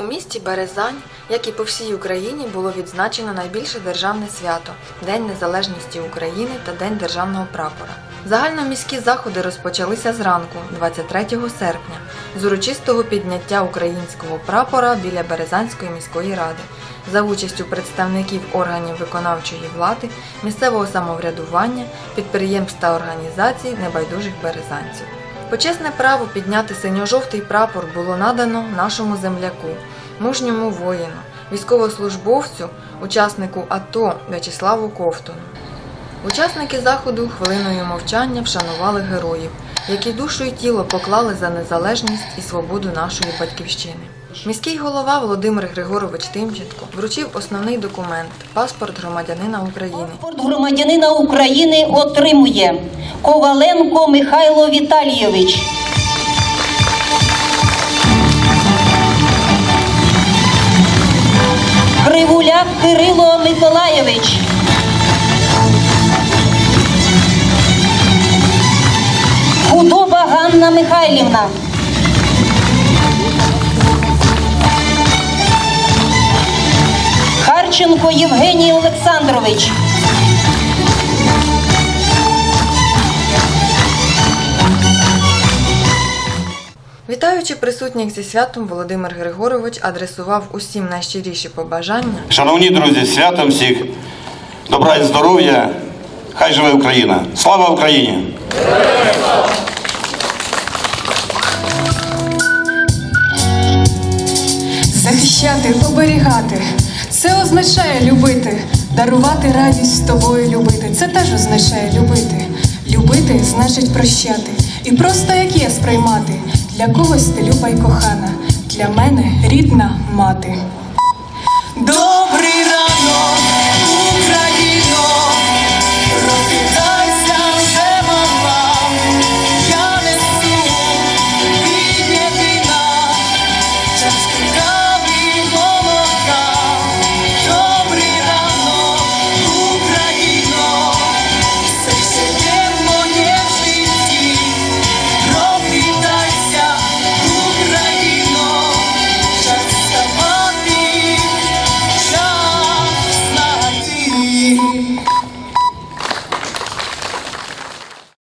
У місті Березань, як і по всій Україні, було відзначено найбільше державне свято День Незалежності України та День державного прапора. Загальноміські заходи розпочалися зранку, 23 серпня, з урочистого підняття українського прапора біля Березанської міської ради за участю представників органів виконавчої влади, місцевого самоврядування, підприємств та організацій небайдужих березанців. Почесне право підняти синьо-жовтий прапор було надано нашому земляку, мужньому воїну, військовослужбовцю, учаснику АТО В'ячеславу Ковтуну. Учасники заходу хвилиною мовчання вшанували героїв, які душу і тіло поклали за незалежність і свободу нашої батьківщини. Міський голова Володимир Григорович Тимченко вручив основний документ паспорт громадянина України. Паспорт громадянина України отримує Коваленко Михайло Віталійович. Кривуляк Кирило Миколаєвич. Худоба Ганна Михайлівна. Харченко Євгеній Олександрович. Вітаючи присутніх зі святом, Володимир Григорович адресував усім найщиріші побажання Шановні друзі, святом всіх, добра і здоров'я, хай живе Україна! Слава Україні! Захищати, оберігати. Це означає любити, дарувати радість з тобою любити. Це теж означає любити. Любити значить прощати. І просто як є сприймати. Для когось ти люба й кохана, для мене рідна мати.